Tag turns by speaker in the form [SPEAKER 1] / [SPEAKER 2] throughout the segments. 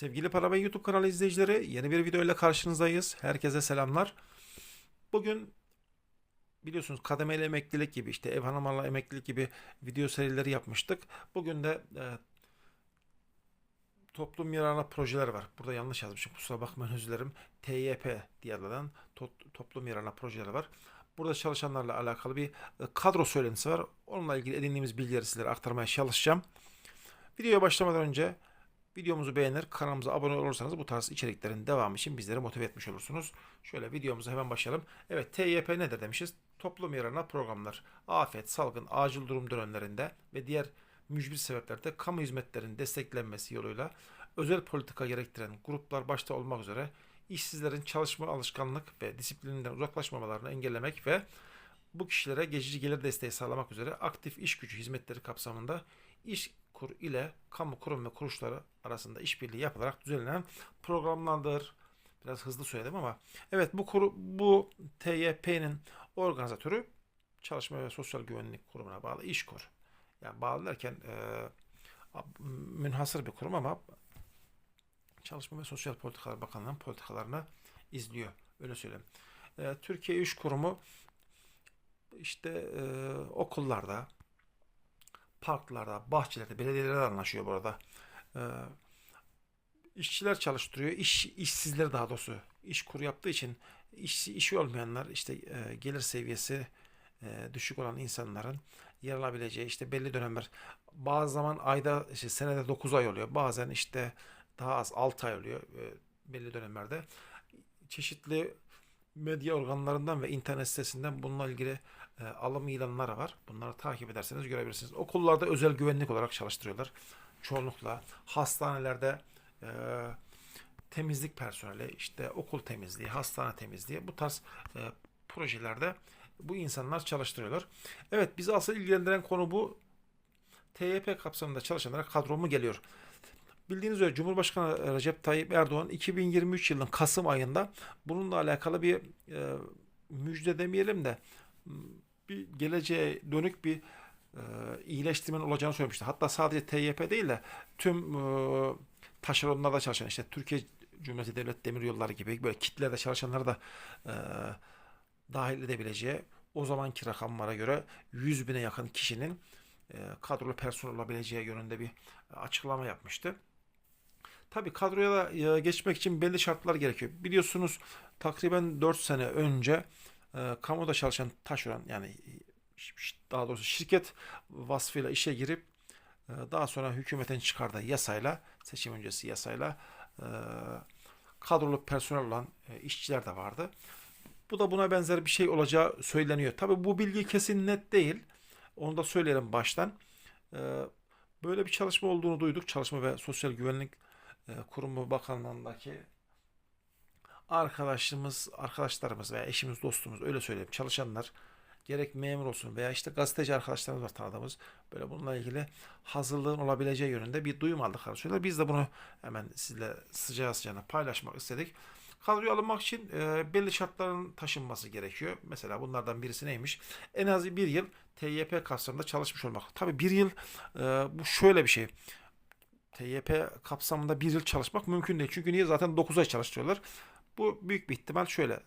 [SPEAKER 1] Sevgili Para Bey YouTube kanalı izleyicileri yeni bir video ile karşınızdayız. Herkese selamlar. Bugün biliyorsunuz kademeli emeklilik gibi işte ev hanımlarla emeklilik gibi video serileri yapmıştık. Bugün de e, toplum yararına projeler var. Burada yanlış yazmışım kusura bakmayın özür dilerim. TYP diye adlanan to- toplum yararına projeler var. Burada çalışanlarla alakalı bir e, kadro söylentisi var. Onunla ilgili edindiğimiz bilgileri sizlere aktarmaya çalışacağım. Videoya başlamadan önce videomuzu beğenir, kanalımıza abone olursanız bu tarz içeriklerin devamı için bizleri motive etmiş olursunuz. Şöyle videomuza hemen başlayalım. Evet TYP nedir demişiz? Toplum yararına programlar. Afet, salgın, acil durum dönemlerinde ve diğer mücbir sebeplerde kamu hizmetlerinin desteklenmesi yoluyla özel politika gerektiren gruplar başta olmak üzere işsizlerin çalışma alışkanlık ve disiplininden uzaklaşmamalarını engellemek ve bu kişilere geçici gelir desteği sağlamak üzere aktif iş gücü hizmetleri kapsamında iş kur ile kamu kurum ve kuruluşları arasında işbirliği yapılarak düzenlenen programlardır. Biraz hızlı söyledim ama evet bu kuru, bu TYP'nin organizatörü Çalışma ve Sosyal Güvenlik Kurumu'na bağlı İşkur. Yani bağlı derken e, münhasır bir kurum ama Çalışma ve Sosyal Politikalar Bakanlığı'nın politikalarını izliyor. Öyle söyleyeyim. E, Türkiye İş Kurumu işte e, okullarda, parklarda, bahçelerde, belediyelerle anlaşıyor bu arada. E, işçiler çalıştırıyor. İş, işsizler daha doğrusu iş kuru yaptığı için iş, işi olmayanlar işte e, gelir seviyesi e, düşük olan insanların yer alabileceği işte belli dönemler bazı zaman ayda işte senede 9 ay oluyor. Bazen işte daha az 6 ay oluyor e, belli dönemlerde. Çeşitli medya organlarından ve internet sitesinden bununla ilgili e, alım ilanları var. Bunları takip ederseniz görebilirsiniz. Okullarda özel güvenlik olarak çalıştırıyorlar. Çoğunlukla hastanelerde e, temizlik personeli, işte okul temizliği, hastane temizliği bu tarz e, projelerde bu insanlar çalıştırıyorlar. Evet bizi asıl ilgilendiren konu bu. TYP kapsamında çalışanlara kadro mu geliyor? Bildiğiniz üzere Cumhurbaşkanı Recep Tayyip Erdoğan 2023 yılının Kasım ayında bununla alakalı bir e, müjde demeyelim de bir geleceğe dönük bir e, iyileştirmenin olacağını söylemişti. Hatta sadece TYP değil de tüm e, taşeronlarda çalışan işte Türkiye Cumhuriyeti Devlet Demiryolları gibi böyle kitlerde çalışanları da e, dahil edebileceği o zamanki rakamlara göre 100 bine yakın kişinin e, kadrolu personel olabileceği yönünde bir açıklama yapmıştı. Tabii kadroya da e, geçmek için belli şartlar gerekiyor. Biliyorsunuz takriben 4 sene önce e, kamuda çalışan taşeron yani daha doğrusu şirket vasfıyla işe girip e, daha sonra hükümetin çıkardığı yasayla seçim öncesi yasayla e, kadrolu personel olan e, işçiler de vardı. Bu da buna benzer bir şey olacağı söyleniyor. Tabii bu bilgi kesin net değil. Onu da söyleyelim baştan. E, böyle bir çalışma olduğunu duyduk. Çalışma ve Sosyal Güvenlik Kurumu Bakanlığı'ndaki arkadaşımız, arkadaşlarımız veya eşimiz, dostumuz öyle söyleyeyim çalışanlar gerek memur olsun veya işte gazeteci arkadaşlarımız var tanıdığımız böyle bununla ilgili hazırlığın olabileceği yönünde bir duyum aldık söylüyorlar. Biz de bunu hemen sizle sıcağı sıcağına paylaşmak istedik. Kadroya alınmak için e, belli şartların taşınması gerekiyor. Mesela bunlardan birisi neymiş? En az bir yıl TYP kapsamında çalışmış olmak. Tabii bir yıl e, bu şöyle bir şey. TYP kapsamında bir yıl çalışmak mümkün değil. Çünkü niye? Zaten 9 ay çalıştırıyorlar. Bu büyük bir ihtimal şöyle.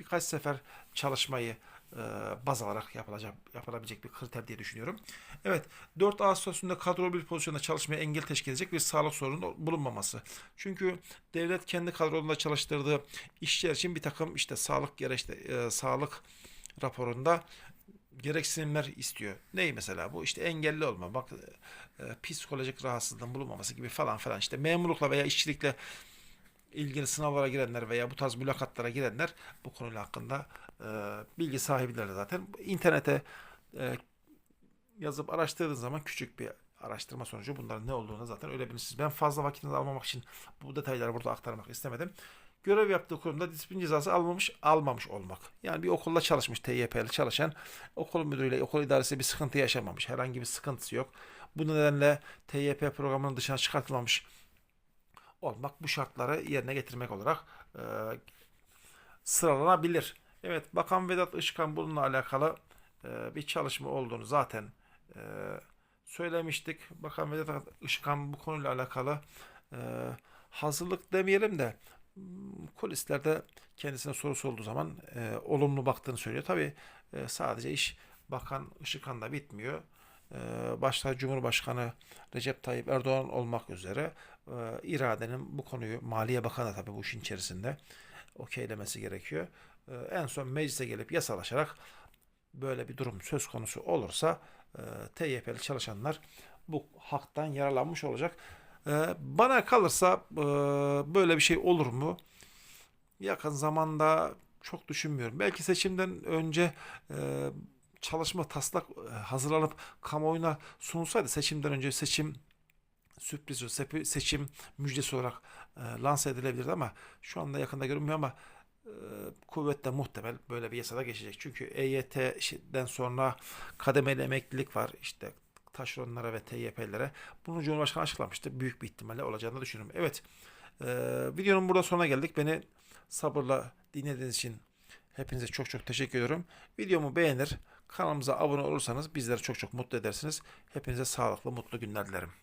[SPEAKER 1] Birkaç sefer çalışmayı e, baz alarak yapılacak, yapılabilecek bir kriter diye düşünüyorum. Evet 4 Ağustos'unda kadrolu bir pozisyonda çalışmaya engel teşkil edecek bir sağlık sorunu bulunmaması. Çünkü devlet kendi kadrolunda çalıştırdığı işçiler için bir takım işte sağlık gereçte, e, sağlık raporunda gereksinimler istiyor. Ney mesela bu? İşte engelli olma, bak e, psikolojik rahatsızlığın bulunmaması gibi falan falan. İşte memurlukla veya işçilikle ilgili sınavlara girenler veya bu tarz mülakatlara girenler bu konuyla hakkında e, bilgi sahibiler zaten. İnternete e, yazıp araştırdığınız zaman küçük bir araştırma sonucu bunların ne olduğunu zaten öğrenebilirsiniz. Ben fazla vakitinizi almamak için bu detayları burada aktarmak istemedim. Görev yaptığı kurumda disiplin cezası almamış, almamış olmak. Yani bir okulda çalışmış, TYP'li çalışan, okul müdürüyle, okul idaresi bir sıkıntı yaşamamış. Herhangi bir sıkıntısı yok. Bu nedenle TYP programının dışına çıkartılmamış olmak bu şartları yerine getirmek olarak e, sıralanabilir. Evet Bakan Vedat Işıkhan bununla alakalı e, bir çalışma olduğunu zaten e, söylemiştik. Bakan Vedat Işıkhan bu konuyla alakalı e, hazırlık demeyelim de kulislerde kendisine sorusu olduğu zaman e, olumlu baktığını söylüyor. Tabii e, sadece iş Bakan Işıkhan'da bitmiyor. E, başta Cumhurbaşkanı Recep Tayyip Erdoğan olmak üzere e, iradenin bu konuyu Maliye Bakanı da tabii bu işin içerisinde okeylemesi gerekiyor. E, en son meclise gelip yasalaşarak böyle bir durum söz konusu olursa e, TYP'li çalışanlar bu haktan yararlanmış olacak. E, bana kalırsa e, böyle bir şey olur mu? Yakın zamanda çok düşünmüyorum. Belki seçimden önce e, çalışma taslak e, hazırlanıp kamuoyuna sunulsaydı seçimden önce seçim sürpriz seçi- seçim müjdesi olarak lanse edilebilirdi ama şu anda yakında görünmüyor ama e, kuvvetle muhtemel böyle bir yasada geçecek. Çünkü EYT'den sonra kademeli emeklilik var. İşte taşeronlara ve TYP'lere. Bunu Cumhurbaşkanı açıklamıştı. Büyük bir ihtimalle olacağını düşünüyorum. Evet. e, videonun burada sonuna geldik. Beni sabırla dinlediğiniz için hepinize çok çok teşekkür ediyorum. Videomu beğenir, kanalımıza abone olursanız bizleri çok çok mutlu edersiniz. Hepinize sağlıklı, mutlu günler dilerim.